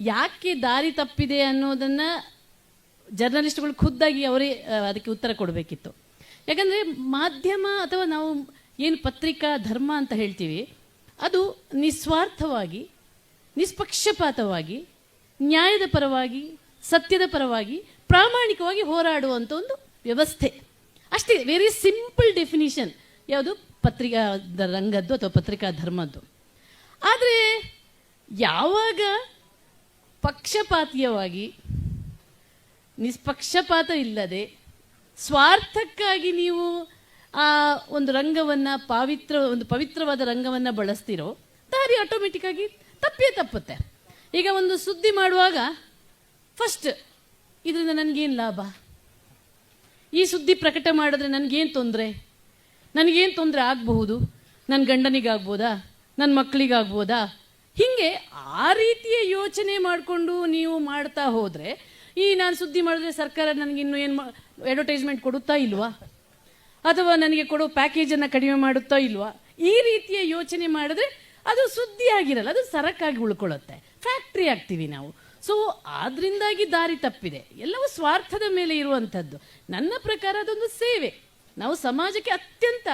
ಯಾಕೆ ದಾರಿ ತಪ್ಪಿದೆ ಅನ್ನೋದನ್ನ ಜರ್ನಲಿಸ್ಟ್ಗಳು ಖುದ್ದಾಗಿ ಅವರೇ ಅದಕ್ಕೆ ಉತ್ತರ ಕೊಡಬೇಕಿತ್ತು. ಯಾಕಂದ್ರೆ ಮಾಧ್ಯಮ ಅಥವಾ ನಾವು ಏನು ಪತ್ರಿಕಾ ಧರ್ಮ ಅಂತ ಹೇಳ್ತೀವಿ, ಅದು ನಿಸ್ವಾರ್ಥವಾಗಿ, ನಿಷ್ಪಕ್ಷಪಾತವಾಗಿ, ನ್ಯಾಯದ ಪರವಾಗಿ, ಸತ್ಯದ ಪರವಾಗಿ ಪ್ರಾಮಾಣಿಕವಾಗಿ ಹೋರಾಡುವಂಥ ಒಂದು ವ್ಯವಸ್ಥೆ. ಅಷ್ಟೇ ವೆರಿ ಸಿಂಪಲ್ ಡೆಫಿನಿಷನ್ ಯಾವುದು? ಪತ್ರಿಕಾ ರಂಗದ್ದು ಅಥವಾ ಪತ್ರಿಕಾ ಧರ್ಮದ್ದು. ಆದರೆ ಯಾವಾಗ ಪಕ್ಷಪಾತೀಯವಾಗಿ ನಿಷ್ಪಕ್ಷಪಾತ ಇಲ್ಲದೆ ಸ್ವಾರ್ಥಕ್ಕಾಗಿ ನೀವು ಆ ಒಂದು ರಂಗವನ್ನು ಪಾವಿತ್ರ, ಒಂದು ಪವಿತ್ರವಾದ ರಂಗವನ್ನು ಬಳಸ್ತಿರೋ, ದಾರಿ ಆಟೋಮೆಟಿಕ್ಕಾಗಿ ತಪ್ಪೇ ತಪ್ಪುತ್ತೆ. ಈಗ ಒಂದು ಸುದ್ದಿ ಮಾಡುವಾಗ ಫಸ್ಟ್ ಇದರಿಂದ ನನಗೇನು ಲಾಭ? ಈ ಸುದ್ದಿ ಪ್ರಕಟ ಮಾಡಿದ್ರೆ ನನಗೇನು ತೊಂದರೆ? ನನಗೇನು ತೊಂದರೆ ಆಗಬಹುದು? ನನ್ನ ಗಂಡನಿಗಾಗ್ಬೋದಾ? ನನ್ನ ಮಕ್ಕಳಿಗಾಗ್ಬೋದಾ? ಹೀಗೆ ಆ ರೀತಿಯ ಯೋಚನೆ ಮಾಡಿಕೊಂಡು ನೀವು ಮಾಡ್ತಾ ಹೋದರೆ, ಈ ನಾನು ಸುದ್ದಿ ಮಾಡಿದ್ರೆ ಸರ್ಕಾರ ನನಗೆ ಇನ್ನು ಏನು ಅಡ್ವರ್ಟೈಸ್ಮೆಂಟ್ ಕೊಡುತ್ತಾ ಇಲ್ವಾ? ಅಥವಾ ನನಗೆ ಕೊಡೋ ಪ್ಯಾಕೇಜನ್ನು ಕಡಿಮೆ ಮಾಡುತ್ತಾ ಇಲ್ವಾ? ಈ ರೀತಿಯ ಯೋಚನೆ ಮಾಡಿದ್ರೆ ಅದು ಸುದ್ದಿ ಆಗಿರಲ್ಲ, ಅದು ಸರಕಾಗಿ ಉಳ್ಕೊಳ್ಳುತ್ತೆ. ಫ್ಯಾಕ್ಟ್ರಿ ಆಗ್ತೀವಿ ನಾವು. ಸೊ ಆದ್ರಿಂದಾಗಿ ದಾರಿ ತಪ್ಪಿದೆ. ಎಲ್ಲವೂ ಸ್ವಾರ್ಥದ ಮೇಲೆ ಇರುವಂಥದ್ದು. ನನ್ನ ಪ್ರಕಾರ ಅದೊಂದು ಸೇವೆ. ನಾವು ಸಮಾಜಕ್ಕೆ ಅತ್ಯಂತ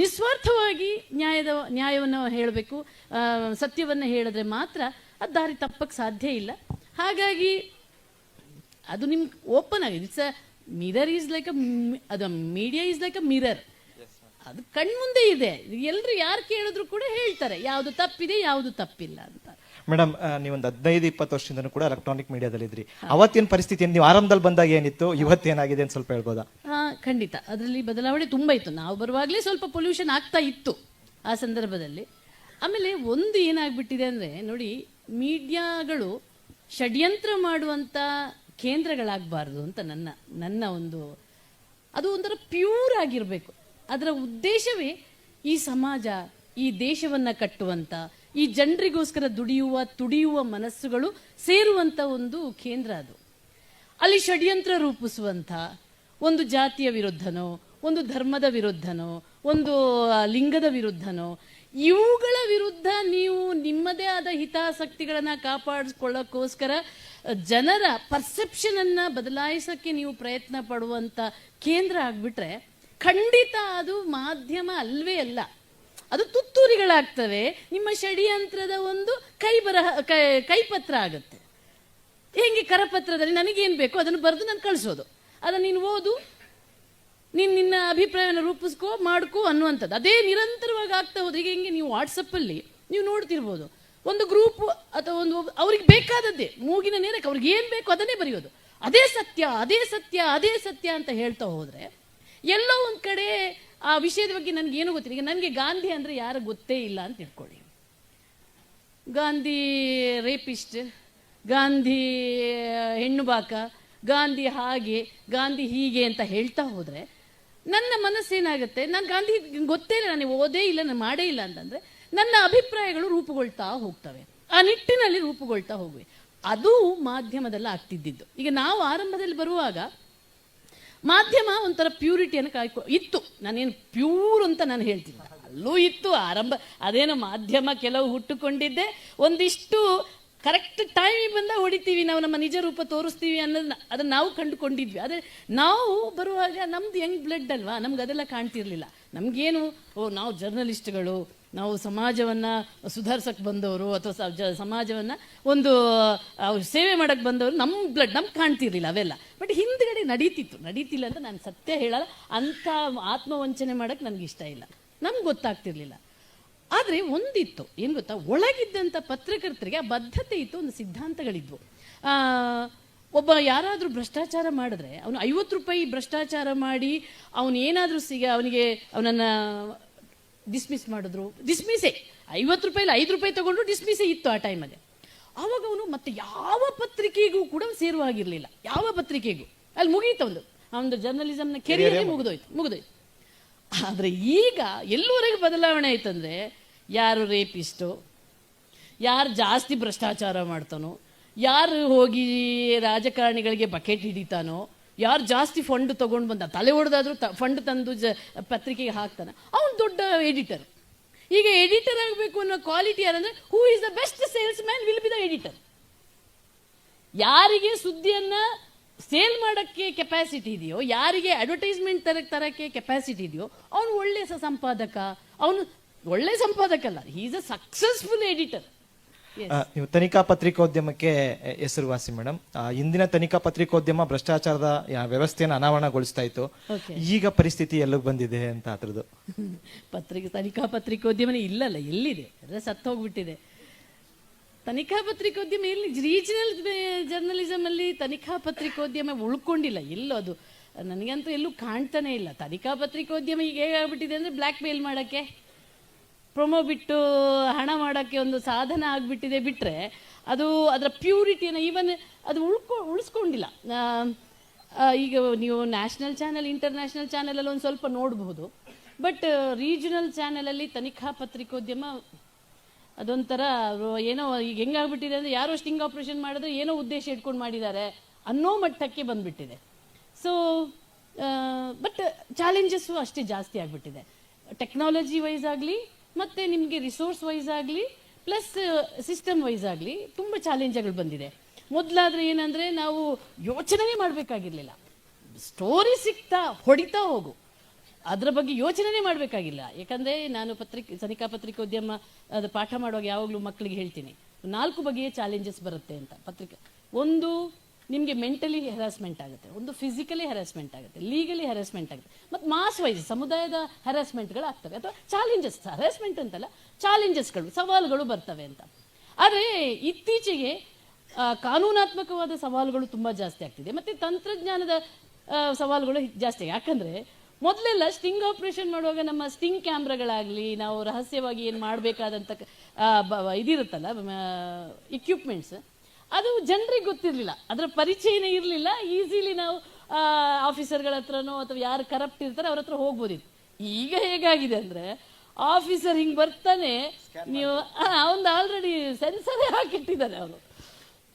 ನಿಸ್ವಾರ್ಥವಾಗಿ ನ್ಯಾಯದ ನ್ಯಾಯವನ್ನು ಹೇಳಬೇಕು. ಸತ್ಯವನ್ನು ಹೇಳಿದ್ರೆ ಮಾತ್ರ ಅದು ದಾರಿ ತಪ್ಪಕ್ಕೆ ಸಾಧ್ಯ ಇಲ್ಲ. ಹಾಗಾಗಿ ಅದು ನಿಮ್ಗೆ ಓಪನ್ ಆಗಿದೆ. It's a mirror is like a ಅದು media is like a mirror ಅದು ಕಣ್ಮುಂದೆ ಇದೆ. ಎಲ್ಲರೂ ಯಾರು ಕೇಳಿದ್ರು ಕೂಡ ಹೇಳ್ತಾರೆ. ಯಾವುದು ತಪ್ಪಿದೆ ಯಾವುದು ತಪ್ಪಿಲ್ಲ ಅಂತ. ಮೇಡಮ್ ನೀವೊಂದು ಹದಿನೈದು, ಇಪ್ಪತ್ತು ವರ್ಷದಿಂದನೂ ಕೂಡ ಎಲೆಕ್ಟ್ರಾನಿಕ್ ಮೀಡಿಯಾದಲ್ಲಿದ್ರಿ ಅವತ್ತಿನ ಪರಿಸ್ಥಿತಿ ನೀವು ಆರಂಭದಲ್ಲಿ ಬಂದಾಗ ಏನಿತ್ತು ಇವತ್ತೇನಾಗಿದೆ ಅಂತ ಸ್ವಲ್ಪ ಹೇಳ್ಬೋದಾ? ಖಂಡಿತ. ಅದರಲ್ಲಿ ಬದಲಾವಣೆ ತುಂಬ ಇತ್ತು. ನಾವು ಬರುವಾಗಲೇ ಸ್ವಲ್ಪ ಪೊಲ್ಯೂಷನ್ ಆಗ್ತಾ ಇತ್ತು ಆ ಸಂದರ್ಭದಲ್ಲಿ. ಆಮೇಲೆ ಒಂದು ಏನಾಗ್ಬಿಟ್ಟಿದೆ ಅಂದರೆ, ನೋಡಿ, ಮೀಡಿಯಾಗಳು ಷಡ್ಯಂತ್ರ ಮಾಡುವಂಥ ಕೇಂದ್ರಗಳಾಗಬಾರ್ದು ಅಂತ ನನ್ನ ನನ್ನ ಒಂದು, ಅದು ಒಂಥರ ಪ್ಯೂರ್ ಆಗಿರಬೇಕು. ಅದರ ಉದ್ದೇಶವೇ ಈ ಸಮಾಜ, ಈ ದೇಶವನ್ನು ಕಟ್ಟುವಂತ ಈ ಜನರಿಗೋಸ್ಕರ ದುಡಿಯುವ, ತುಡಿಯುವ ಮನಸ್ಸುಗಳು ಸೇರುವಂತ ಒಂದು ಕೇಂದ್ರ ಅದು. ಅಲ್ಲಿ ಷಡ್ಯಂತ್ರ ರೂಪಿಸುವಂಥ ಒಂದು ಜಾತಿಯ ವಿರುದ್ಧನೋ, ಒಂದು ಧರ್ಮದ ವಿರುದ್ಧನೋ, ಒಂದು ಲಿಂಗದ ವಿರುದ್ಧನೋ, ಇವುಗಳ ವಿರುದ್ಧ ನೀವು ನಿಮ್ಮದೇ ಆದ ಹಿತಾಸಕ್ತಿಗಳನ್ನು ಕಾಪಾಡಿಕೊಳ್ಳೋಕ್ಕೋಸ್ಕರ ಜನರ ಪರ್ಸೆಪ್ಷನ್ ಅನ್ನ ಬದಲಾಯಿಸಕ್ಕೆ ನೀವು ಪ್ರಯತ್ನ ಪಡುವಂತ ಕೇಂದ್ರ ಆಗ್ಬಿಟ್ರೆ ಖಂಡಿತ ಅದು ಮಾಧ್ಯಮ ಅಲ್ವೇ ಅಲ್ಲ. ಅದು ತುತ್ತೂರಿಗಳಾಗ್ತವೆ. ನಿಮ್ಮ ಷಡ್ಯಂತ್ರದ ಒಂದು ಕೈ ಬರಹ ಕೈಪತ್ರ ಆಗುತ್ತೆ. ಹೆಂಗೆ ಕರಪತ್ರದಲ್ಲಿ ನನಗೇನು ಬೇಕೋ ಅದನ್ನು ಬರೆದು ನಾನು ಕಳಿಸೋದು. ಅದನ್ನು ನೀನು ಓದು, ನೀನು ನಿನ್ನ ಅಭಿಪ್ರಾಯನ ರೂಪಿಸ್ಕೋ, ಮಾಡ್ಕೋ ಅನ್ನುವಂಥದ್ದು. ಅದೇ ನಿರಂತರವಾಗಿ ಆಗ್ತಾ ಹೋದ್ರೆ ಈಗ ಹೆಂಗೆ ನೀವು ವಾಟ್ಸಪ್ಪಲ್ಲಿ ನೀವು ನೋಡ್ತಿರ್ಬೋದು. ಒಂದು ಗ್ರೂಪ್ ಅಥವಾ ಒಂದು ಅವ್ರಿಗೆ ಬೇಕಾದದ್ದೇ, ಮೂಗಿನ ನೇರಕ್ಕೆ ಅವ್ರಿಗೆ ಏನು ಬೇಕು ಅದನ್ನೇ ಬರೆಯೋದು. ಅದೇ ಸತ್ಯ ಅದೇ ಸತ್ಯ ಅದೇ ಸತ್ಯ ಅಂತ ಹೇಳ್ತಾ ಹೋದರೆ ಎಲ್ಲೋ ಒಂದು ಕಡೆ ಆ ವಿಷಯದ ಬಗ್ಗೆ ನನಗೆ ಏನು ಗೊತ್ತಿಲ್ಲ. ಈಗ ನನಗೆ ಗಾಂಧಿ ಅಂದರೆ ಯಾರು ಗೊತ್ತೇ ಇಲ್ಲ ಅಂತ ತಿಳ್ಕೊಳ್ಳಿ. ಗಾಂಧಿ ರೇಪಿಸ್ಟ್, ಗಾಂಧಿ ಹೆಣ್ಣು ಬಾಕ, ಗಾಂಧಿ ಹಾಗೆ, ಗಾಂಧಿ ಹೀಗೆ ಅಂತ ಹೇಳ್ತಾ ಹೋದರೆ ನನ್ನ ಮನಸ್ಸೇನಾಗುತ್ತೆ? ನಾನು ಗಾಂಧಿ ಗೊತ್ತೇ ಇಲ್ಲ ನನಗೆ ಓದೇ ಇಲ್ಲ, ನಾನು ಮಾಡೇ ಇಲ್ಲ ಅಂತಂದರೆ ನನ್ನ ಅಭಿಪ್ರಾಯಗಳು ರೂಪುಗೊಳ್ತಾ ಹೋಗ್ತವೆ. ಆ ನಿಟ್ಟಿನಲ್ಲಿ ರೂಪುಗೊಳ್ತಾ ಹೋಗುವೆ. ಅದು ಮಾಧ್ಯಮದಲ್ಲಿ ಆಗ್ತಿದ್ದಿದ್ದು. ಈಗ ನಾವು ಆರಂಭದಲ್ಲಿ ಬರುವಾಗ ಮಾಧ್ಯಮ ಒಂಥರ ಪ್ಯೂರಿಟಿಯನ್ನು ಕಾಯ್ಕೊ, ಇತ್ತು. ನಾನೇನು ಪ್ಯೂರ್ ಅಂತ ನಾನು ಹೇಳ್ತೀನಿ. ಅಲ್ಲೂ ಇತ್ತು, ಆರಂಭ. ಅದೇನು ಮಾಧ್ಯಮ ಕೆಲವು ಹುಟ್ಟುಕೊಂಡಿದ್ದೆ. ಒಂದಿಷ್ಟು ಕರೆಕ್ಟ್ ಟೈಮಿಗೆ ಬಂದ ಹೊಡಿತೀವಿ ನಾವು, ನಮ್ಮ ನಿಜ ರೂಪ ತೋರಿಸ್ತೀವಿ ಅನ್ನೋದನ್ನ. ಅದನ್ನ ನಾವು ಕಂಡುಕೊಂಡಿದ್ವಿ. ಆದರೆ ನಾವು ಬರುವಾಗ ನಮ್ದು ಹೆಂಗ್ ಬ್ಲಡ್ ಅಲ್ವಾ? ನಮ್ಗೆ ಅದೆಲ್ಲ ಕಾಣ್ತಿರ್ಲಿಲ್ಲ. ನಮಗೇನು, ಓ, ನಾವು ಜರ್ನಲಿಸ್ಟ್ಗಳು ನಾವು ಸಮಾಜವನ್ನು ಸುಧಾರಿಸಕ್ಕೆ ಬಂದವರು ಅಥವಾ ಸಮಾಜವನ್ನು ಒಂದು ಸೇವೆ ಮಾಡೋಕ್ಕೆ ಬಂದವರು ನಮ್ಮ ಬ್ಲಡ್ ನಮ್ಗೆ ಕಾಣ್ತಿರ್ಲಿಲ್ಲ ಅವೆಲ್ಲ. ಬಟ್ ಹಿಂದ್ಗಡೆ ನಡೀತಿತ್ತು. ನಡೀತಿಲ್ಲ ಅಂತ ನಾನು ಸತ್ಯ ಹೇಳಲ್ಲ. ಅಂಥ ಆತ್ಮವಂಚನೆ ಮಾಡೋಕ್ಕೆ ನನಗೆ ಇಷ್ಟ ಇಲ್ಲ. ನಮ್ಗೆ ಗೊತ್ತಾಗ್ತಿರ್ಲಿಲ್ಲ. ಆದರೆ ಒಂದಿತ್ತು. ಏನು ಗೊತ್ತಾ? ಒಳಗಿದ್ದಂಥ ಪತ್ರಕರ್ತರಿಗೆ ಆ ಬದ್ಧತೆ ಇತ್ತು, ಒಂದು ಸಿದ್ಧಾಂತಗಳಿದ್ವು. ಒಬ್ಬ ಯಾರಾದರೂ ಭ್ರಷ್ಟಾಚಾರ ಮಾಡಿದ್ರೆ, ಅವನು ಐವತ್ತು ರೂಪಾಯಿ ಭ್ರಷ್ಟಾಚಾರ ಮಾಡಿ, ಅವನು ಏನಾದರೂ ಸಿಗ ಅವನಿಗೆ ಅವನನ್ನು ಡಿಸ್ಮಿಸ್ ಮಾಡಿದ್ರು. ಡಿಸ್ಮಿಸೇ ಐವತ್ತು ರೂಪಾಯಿಲಿ ಐದು ರೂಪಾಯಿ ತಗೊಂಡ್ರು ಡಿಸ್ಮಿಸೇ ಇತ್ತು ಆ ಟೈಮಲ್ಲಿ ಆವಾಗ ಅವನು ಮತ್ತೆ ಯಾವ ಪತ್ರಿಕೆಗೂ ಕೂಡ ಸೇರುವಾಗಿರಲಿಲ್ಲ. ಯಾವ ಪತ್ರಿಕೆಗೂ? ಅಲ್ಲಿ ಮುಗೀತು ಒಂದು. ಅವನದು ಜರ್ನಲಿಸಮ್ನ ಕೆರಿಯರೇ ಮುಗಿದೋಯ್ತು ಮುಗಿದೋಯ್ತು. ಆದರೆ ಈಗ ಎಲ್ಲವರೆಗೂ ಬದಲಾವಣೆ ಆಯ್ತಂದ್ರೆ ಯಾರು ರೇಪಿಸ್ಟು ಯಾರು ಜಾಸ್ತಿ ಭ್ರಷ್ಟಾಚಾರ ಮಾಡ್ತಾನೋ ಯಾರು ಹೋಗಿ ರಾಜಕಾರಣಿಗಳಿಗೆ ಬಕೆಟ್ ಹಿಡಿತಾನೋ ಯಾರು ಜಾಸ್ತಿ ಫಂಡ್ ತೊಗೊಂಡು ಬಂದ? ತಲೆ ಹೊಡೆದಾದ್ರೂ ಫಂಡ್ ತಂದು ಜ, ಪತ್ರಿಕೆಗೆ ಹಾಕ್ತಾನೆ. ಅವನು ದೊಡ್ಡ ಎಡಿಟರ್ ಈಗ ಎಡಿಟರ್ ಆಗಬೇಕು ಅನ್ನೋ ಕ್ವಾಲಿಟಿ ಯಾರಂದ್ರೆ who is the best salesman will be the editor ಯಾರಿಗೆ ಸುದ್ದಿಯನ್ನ ಸೇಲ್ ಮಾಡೋಕ್ಕೆ ಕೆಪಾಸಿಟಿ ಇದೆಯೋ, ಯಾರಿಗೆ ಅಡ್ವರ್ಟೈಸ್ಮೆಂಟ್ ತರ ತರಕ್ಕೆ ಕೆಪಾಸಿಟಿ ಇದೆಯೋ, ಅವನು ಒಳ್ಳೆ ಸಂಪಾದಕ. ಅವನು ಒಳ್ಳೆ ಸಂಪಾದಕ ಅಲ್ಲ ಈಸ್ ಅ ಸಕ್ಸಸ್ಫುಲ್ ಎಡಿಟರ್ ನೀವು ತನಿಖಾ ಪತ್ರಿಕೋದ್ಯಮಕ್ಕೆ ಹೆಸರುವಾಸಿ ಮೇಡಮ್. ಇಂದಿನ ತನಿಖಾ ಪತ್ರಿಕೋದ್ಯಮ ಭ್ರಷ್ಟಾಚಾರದ ವ್ಯವಸ್ಥೆಯನ್ನು ಅನಾವರಣಗೊಳಿಸ್ತಾ ಇತ್ತು. ಈಗ ಪರಿಸ್ಥಿತಿ ಎಲ್ಲಿಗೆ ಬಂದಿದೆ ಅಂತ ಅದ್ರದ್ದು. ಪತ್ರಿಕೆ ತನಿಖಾ ಪತ್ರಿಕೋದ್ಯಮ ಇಲ್ಲಲ್ಲ ಎಲ್ಲಿದೆ? ಸತ್ತೋಗ್ಬಿಟ್ಟಿದೆ. ಸತ್ತು ಹೋಗ್ಬಿಟ್ಟಿದೆ ತನಿಖಾ ಪತ್ರಿಕೋದ್ಯಮ ಎಲ್ಲಿ? ರೀಜನಲ್ ಜರ್ನಲಿಸಮ್ ಅಲ್ಲಿ ತನಿಖಾ ಪತ್ರಿಕೋದ್ಯಮ ಉಳ್ಕೊಂಡಿಲ್ಲ. ಎಲ್ಲೋ ಅದು ನನಗಂತೂ ಎಲ್ಲೂ ಕಾಣ್ತಾನೆ ಇಲ್ಲ. ತನಿಖಾ ಪತ್ರಿಕೋದ್ಯಮ ಈಗ ಹೇಗಾಗ್ಬಿಟ್ಟಿದೆ ಅಂದ್ರೆ ಬ್ಲ್ಯಾಕ್ ಮೇಲ್ ಮಾಡಕ್ಕೆ? ಪ್ರೊಮೋ ಬಿಟ್ಟು ಹಣ ಮಾಡೋಕ್ಕೆ ಒಂದು ಸಾಧನ ಆಗಿಬಿಟ್ಟಿದೆ ಬಿಟ್ಟರೆ ಅದು ಅದರ ಪ್ಯೂರಿಟಿಯನ್ನು ಈವನ್ ಅದು ಉಳ್ಕೊ, ಉಳಿಸ್ಕೊಂಡಿಲ್ಲ. ಈಗ ನೀವು ನ್ಯಾಷನಲ್ ಚಾನೆಲ್ ಇಂಟರ್ನ್ಯಾಷನಲ್ ಚಾನೆಲಲ್ಲಿ ಒಂದು ಸ್ವಲ್ಪ ನೋಡಬಹುದು ಬಟ್ ರೀಜನಲ್ ಚಾನೆಲಲ್ಲಿ ತನಿಖಾ ಪತ್ರಿಕೋದ್ಯಮ ಅದೊಂಥರ, ಏನೋ ಈಗ ಹೆಂಗಾಗ್ಬಿಟ್ಟಿದೆ ಅಂದರೆ ಯಾರೋ ಸ್ಟಿಂಗ್ ಆಪರೇಷನ್ ಮಾಡಿದ್ರೆ ಏನೋ ಉದ್ದೇಶ ಇಟ್ಕೊಂಡು ಮಾಡಿದ್ದಾರೆ ಅನ್ನೋ ಮಟ್ಟಕ್ಕೆ ಬಂದುಬಿಟ್ಟಿದೆ. ಸೊ ಬಟ್ ಚಾಲೆಂಜಸ್ಸು ಅಷ್ಟೇ ಜಾಸ್ತಿ ಆಗಿಬಿಟ್ಟಿದೆ. ಟೆಕ್ನಾಲಜಿ ವೈಸ್ ಆಗಲಿ ಮತ್ತು ನಿಮಗೆ ರಿಸೋರ್ಸ್ ವೈಸ್ ಆಗಲಿ ಪ್ಲಸ್ ಸಿಸ್ಟಮ್ ವೈಸ್ ಆಗಲಿ ತುಂಬ ಚಾಲೆಂಜ್ಗಳು ಬಂದಿದೆ. ಮೊದಲಾದ್ರೆ ಏನಂದರೆ ನಾವು ಯೋಚನೆನೇ ಮಾಡಬೇಕಾಗಿರಲಿಲ್ಲ. ಸ್ಟೋರಿ ಸಿಗ್ತಾ ಹೊಡಿತಾ ಹೋಗು. ಅದರ ಬಗ್ಗೆ ಯೋಚನೆ ಮಾಡಬೇಕಾಗಿಲ್ಲ. ಯಾಕಂದರೆ ನಾನು ಪತ್ರಿಕೆ ತನಿಖಾ ಪತ್ರಿಕೋದ್ಯಮ, ಅದು ಪಾಠ ಮಾಡುವಾಗ ಯಾವಾಗಲೂ ಮಕ್ಕಳಿಗೆ ಹೇಳ್ತೀನಿ. ನಾಲ್ಕು ಬಗೆಯ ಚಾಲೆಂಜಸ್ ಬರುತ್ತೆ ಅಂತ. ಪತ್ರಿಕೆ ಒಂದು ನಿಮಗೆ ಮೆಂಟಲಿ ಹೆರಾಸ್ಮೆಂಟ್ ಆಗುತ್ತೆ. ಒಂದು ಫಿಸಿಕಲಿ ಹೆರಾಸ್ಮೆಂಟ್ ಆಗುತ್ತೆ. ಲೀಗಲಿ ಹೆರಾಸ್ಮೆಂಟ್ ಆಗುತ್ತೆ. ಮತ್ತು ಮಾಸ್ ವೈಸ್ ಸಮುದಾಯದ ಹೆರಾಸ್ಮೆಂಟ್ಗಳು ಆಗ್ತವೆ. ಅಥವಾ ಚಾಲೆಂಜಸ್ ಹೆರಾಸ್ಮೆಂಟ್ ಅಂತಲ್ಲ ಚಾಲೆಂಜಸ್ಗಳು ಸವಾಲುಗಳು ಬರ್ತವೆ ಅಂತ. ಆದರೆ ಇತ್ತೀಚೆಗೆ ಕಾನೂನಾತ್ಮಕವಾದ ಸವಾಲುಗಳು ತುಂಬ ಜಾಸ್ತಿ ಆಗ್ತಿದೆ. ಮತ್ತು ತಂತ್ರಜ್ಞಾನದ ಸವಾಲುಗಳು ಜಾಸ್ತಿ. ಯಾಕಂದರೆ ಮೊದಲೆಲ್ಲ ಸ್ಟಿಂಗ್ ಆಪರೇಷನ್ ಮಾಡುವಾಗ ನಮ್ಮ ಸ್ಟಿಂಗ್ ಕ್ಯಾಮ್ರಾಗಳಾಗಲಿ ನಾವು ರಹಸ್ಯವಾಗಿ ಏನು ಮಾಡಬೇಕಾದಂಥ ಇದಿರುತ್ತಲ್ಲ ಇಕ್ವಿಪ್ಮೆಂಟ್ಸ್ ಅದು ಜನರಿಗೆ ಗೊತ್ತಿರಲಿಲ್ಲ. ಅದರ ಪರಿಚಯನೇ ಇರಲಿಲ್ಲ. ಈಸಿಲಿ ನಾವು ಆಫೀಸರ್ಗಳ ಹತ್ರನೋ ಅಥವಾ ಯಾರು ಕರಪ್ಟ್ ಇರ್ತಾರೆ ಅವ್ರ ಹತ್ರ ಹೋಗ್ಬೋದಿತ್ತು. ಈಗ ಹೇಗಾಗಿದೆ ಅಂದರೆ ಆಫೀಸರ್ ಹಿಂಗೆ ಬರ್ತಾನೆ ನೀವು ಅವನು ಆಲ್ರೆಡಿ ಸೆನ್ಸರೇ ಹಾಕಿಟ್ಟಿದ್ದಾರೆ ಅವರು.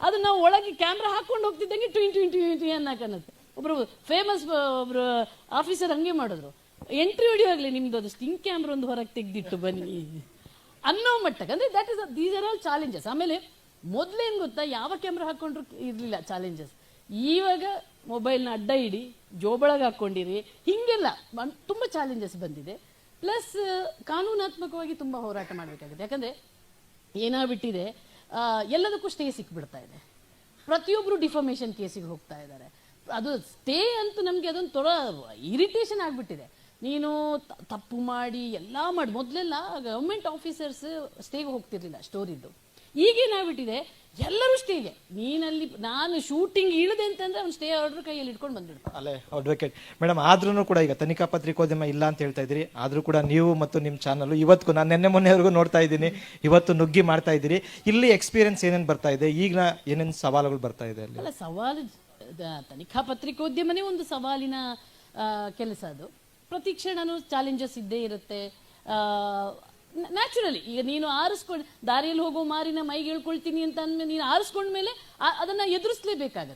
ಅದು ನಾವು ಒಳಗೆ ಕ್ಯಾಮ್ರಾ ಹಾಕೊಂಡು ಹೋಗ್ತಿದ್ದಂಗೆ ಟ್ವಿನ್ ಟ್ವಿನ್ ಟ್ವಿನ್ ಟ್ವಿ ಅನ್ನಕ್ಕೆ ಒಬ್ರು ಫೇಮಸ್ ಒಬ್ರು ಆಫೀಸರ್ ಹಂಗೆ ಮಾಡಿದ್ರು. ಎಂಟ್ರಿ ಹೊಡಿಯೋಗ್ಲಿ ನಿಮ್ದು ಅದು ಸ್ಟಿಂಗ್ ಕ್ಯಾಮ್ರಾ ಒಂದು ಹೊರಗೆ ತೆಗೆದಿಟ್ಟು ಬನ್ನಿ. ಅನ್ನೋ ಮಟ್ಟಕ್ಕೆ ಅಂದ್ರೆ that is these are all challenges ಆಮೇಲೆ ಮೊದ್ಲೇನ್ ಗೊತ್ತಾ? ಯಾವ ಕ್ಯಾಮ್ರಾ ಹಾಕೊಂಡ್ರು ಇರಲಿಲ್ಲ ಚಾಲೆಂಜಸ್ ಇವಾಗ ಮೊಬೈಲ್ನ ಅಡ್ಡ ಇಡಿ ಜೋಬಳಗೆ ಹಾಕೊಂಡಿರಿ, ಹಿಂಗೆಲ್ಲ ತುಂಬ ಚಾಲೆಂಜಸ್ ಬಂದಿದೆ. ಪ್ಲಸ್ ಕಾನೂನಾತ್ಮಕವಾಗಿ ತುಂಬ ಹೋರಾಟ ಮಾಡಬೇಕಾಗುತ್ತೆ ಯಾಕಂದ್ರೆ ಏನಾಗ್ಬಿಟ್ಟಿದೆ ಎಲ್ಲದಕ್ಕೂ ಸ್ಟೇ ಸಿಕ್ಬಿಡ್ತಾ ಇದೆ. ಪ್ರತಿಯೊಬ್ಬರು ಡಿಫಾಮೇಷನ್ ಕೇಸಿಗೆ ಹೋಗ್ತಾ ಇದ್ದಾರೆ. ಅದು ಸ್ಟೇ ಅಂತೂ ನಮಗೆ ಅದೊಂದು ತೊಡ ಇರಿಟೇಷನ್ ಆಗಿಬಿಟ್ಟಿದೆ. ನೀನು ತಪ್ಪು ಮಾಡಿ, ಎಲ್ಲ ಮಾಡಿ. ಮೊದಲೆಲ್ಲ ಗೌರ್ಮೆಂಟ್ ಆಫೀಸರ್ಸ್ ಸ್ಟೇಗೆ ಹೋಗ್ತಿರ್ಲಿಲ್ಲ ಸ್ಟೋರಿದ್ದು ಈಗೇನಾಗ್ಬಿಟ್ಟಿದೆ ಎಲ್ಲರೂ ಸ್ಟೇಗೆ ನೀನಲ್ಲಿ ನಾನು ಶೂಟಿಂಗ್ ಇಳಿದೆ ಅಂತಂದ್ರೆ ಅವ್ನು ಸ್ಟೇ ಆರ್ಡರ್ ಕೈಯಲ್ಲಿ ಇಟ್ಕೊಂಡು ಬಂದ್ಬಿಡ್ತು ಅಲ್ಲೇ ಅಡ್ವೊಕೇಟ್ ಮೇಡಮ್ ಆದ್ರೂ ಕೂಡ ಈಗ ತನಿಖಾ ಪತ್ರಿಕೋದ್ಯಮ ಇಲ್ಲ ಅಂತ ಹೇಳ್ತಾ ಇದ್ದೀರಿ. ಆದ್ರೂ ಕೂಡ ನೀವು ಮತ್ತು ನಿಮ್ಮ ಚಾನಲ್ ಇವತ್ತು ನಾನು ನಿನ್ನೆ ಮೊನ್ನೆವರೆಗೂ ನೋಡ್ತಾ ಇದ್ದೀನಿ. ಇವತ್ತು ನುಗ್ಗಿ ಮಾಡ್ತಾ ಇದ್ದೀರಿ. ಇಲ್ಲಿ ಎಕ್ಸ್ಪೀರಿಯನ್ಸ್ ಏನೇನು ಬರ್ತಾ ಇದೆ? ಈಗ ಏನೇನು ಸವಾಲುಗಳು ಬರ್ತಾ ಇದೆ ಅಲ್ಲಿ? ಅಲ್ಲ ಸವಾಲು ತನಿಖಾ ಪತ್ರಿಕೋದ್ಯಮನೇ ಒಂದು ಸವಾಲಿನ ಕೆಲಸ ಅದು. ಪ್ರತಿ ಕ್ಷಣನೂ ಚಾಲೆಂಜಸ್ ಇದ್ದೇ ಇರುತ್ತೆ. ನ್ಯಾಚುರಲಿ ಈಗ ನೀನು ಆರಿಸ್ಕೊಂಡು, ದಾರಿಯಲ್ಲಿ ಹೋಗೋ ಮಾರಿನ ಮೈಗೆ ಹೇಳ್ಕೊಳ್ತೀನಿ ಅಂತ ಅಂದ್ಮೇಲೆ ನೀನು ಆರಿಸ್ಕೊಂಡ್ಮೇಲೆ ಅದನ್ನು ಎದುರಿಸಲೇಬೇಕಾಗತ್ತೆ.